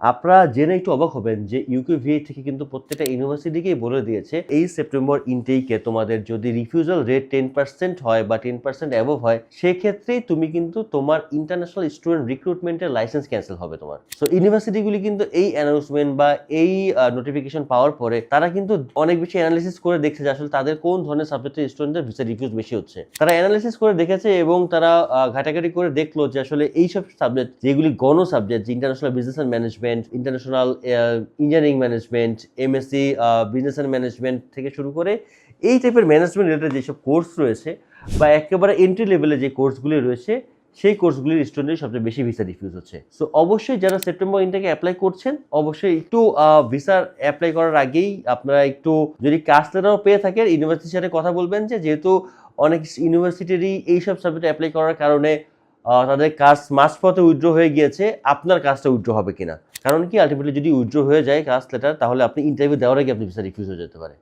আপনারা জেনে একটু অবাক হবেন যে ইউকে ভিএ থেকে কিন্তু প্রত্যেকটা ইউনিভার্সিটিকেই বলে দিয়েছে, এই সেপ্টেম্বর ইনটেকে তোমাদের যদি রিফিউজাল রেট টেন পার্সেন্ট হয় বা টেন পার্সেন্ট অ্যাবভ হয়, সেক্ষেত্রেই তুমি কিন্তু তোমার ইন্টারন্যাশনাল স্টুডেন্ট রিক্রুটমেন্টের লাইসেন্স ক্যান্সেল হবে তোমার। সো ইউনিভার্সিটিগুলি কিন্তু এই অ্যানাউন্সমেন্ট বা এই নোটিফিকেশন পাওয়ার পরে তারা কিন্তু অনেক বেশি অ্যানালিসিস করে দেখছে যে আসলে তাদের কোন ধরনের সাবজেক্টের স্টুডেন্টদের ভিসা রিফিউজ বেশি হচ্ছে। তারা অ্যানালিসিস করে দেখেছে এবং তারা ঘাটাঘাটি করে দেখল যে আসলে এইসব সাবজেক্ট যেগুলি গণ সাবজেক্ট যে international business and management international engineering management MSc business and management থেকে শুরু করে এই টাইপের ম্যানেজমেন্ট রিলেটেড যেসব কোর্স রয়েছে বা একেবারে এন্ট্রি লেভেলে যে কোর্সগুলি রয়েছে, সেই কোর্সগুলির স্টুডেন্টের সবচেয়ে বেশি ভিসা ডিফিউজ হচ্ছে। সো অবশ্যই যারা সেপ্টেম্বর ইনটাকে অ্যাপ্লাই করছেন, অবশ্যই একটু ভিসার অ্যাপ্লাই করার আগেই আপনারা একটু যদি কাস্ট লেটারও পেয়ে থাকেন ইউনিভার্সিটির সাথে কথা বলবেন যে, যেহেতু অনেক ইউনিভার্সিটিরই এইসব সাবজেক্ট অ্যাপ্লাই করার কারণে তাদের কাজ মাঝপথে উইথড্র হয়ে গিয়েছে, আপনার কাজটা উইথড্র হবে কিনা? কারণ কি আলটিমেটলি যদি উইথড্র হয়ে যায় কাজ লেটার তাহলে আপনি ইন্টারভিউ দেওয়ার আগে আপনি ভিসা রিফিউজ হয়ে যেতে পারে।